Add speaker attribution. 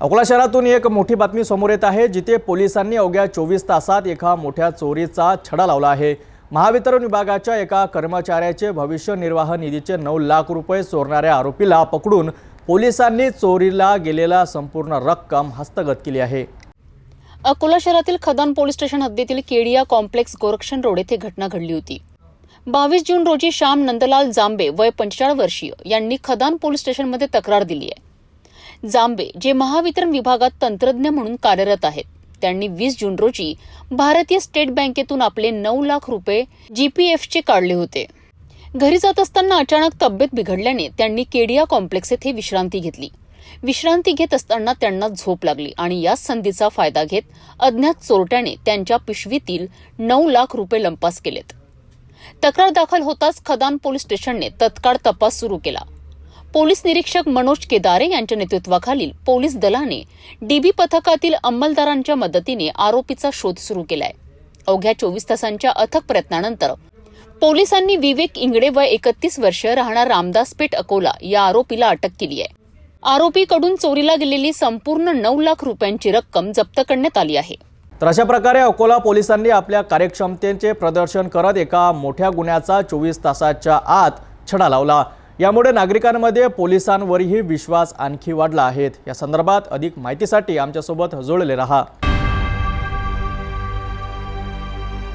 Speaker 1: अकोला शहरातून एक मोठी बातमी समोर येत आहे जिथे पोलिसांनी अवघ्या चोवीस तासात एका मोठ्या चोरीचा छडा लावला आहे. महावितरण विभागाच्या एका कर्मचाऱ्याचे भविष्य निर्वाह निधीचे नऊ लाख रुपये चोरणाऱ्या आरोपीला पकडून पोलिसांनी चोरीला गेलेला संपूर्ण रक्कम हस्तगत केली आहे.
Speaker 2: अकोला शहरातील खदान पोलीस स्टेशन हद्दीतील केडिया कॉम्प्लेक्स गोरक्षण रोड येथे घटना घडली होती. बावीस जून रोजी श्याम नंदलाल जांबे वय पंचेचाळीस वर्षीय यांनी खदान पोलीस स्टेशनमध्ये तक्रार दिली आहे. जांबे जे महावितरण विभागात तंत्रज्ञ म्हणून कार्यरत आहेत. त्यांनी वीस जून रोजी भारतीय स्टेट बँकेतून आपले नऊ लाख रुपये जीपीएफचे काढले होते. घरी जात असताना अचानक तब्येत बिघडल्याने त्यांनी केडिया कॉम्प्लेक्स येथे विश्रांती घेतली. विश्रांती घेत असताना त्यांना झोप लागली आणि याच संधीचा फायदा घेत अज्ञात चोरट्याने त्यांच्या पिशवीतील नऊ लाख रुपये लंपास केलेत. तक्रार दाखल होताच खदान पोलीस स्टेशनने तत्काळ तपास सुरू केला. पोलीस निरीक्षक मनोज केदारे यांच्या नेतृत्वाखालील पोलीस दलाने डीबी पथकातील अंमलदारांच्या मदतीने आरोपीचा शोध सुरू केलाय. अवघ्या चोवीस तासांच्या अथक प्रयत्नानंतर पोलिसांनी विवेक इंगडे वय एकतीस वर्ष राहणार रामदासपेठ अकोला या आरोपीला अटक केली आहे आरोपीकडून चोरीला गेलेली संपूर्ण नऊ लाख रुपयांची रक्कम जप्त करण्यात आली आहे.
Speaker 1: तर अशा प्रकारे अकोला पोलिसांनी आपल्या कार्यक्षमतेचे प्रदर्शन करत एका मोठ्या गुन्ह्याचा चोवीस तासाच्या आत छडा लावला. यामुळे नागरिकांमध्ये पोलिसांवरही विश्वास आणखी वाढला आहे. या संदर्भात अधिक माहितीसाठी आमच्यासोबत जोडले रहा.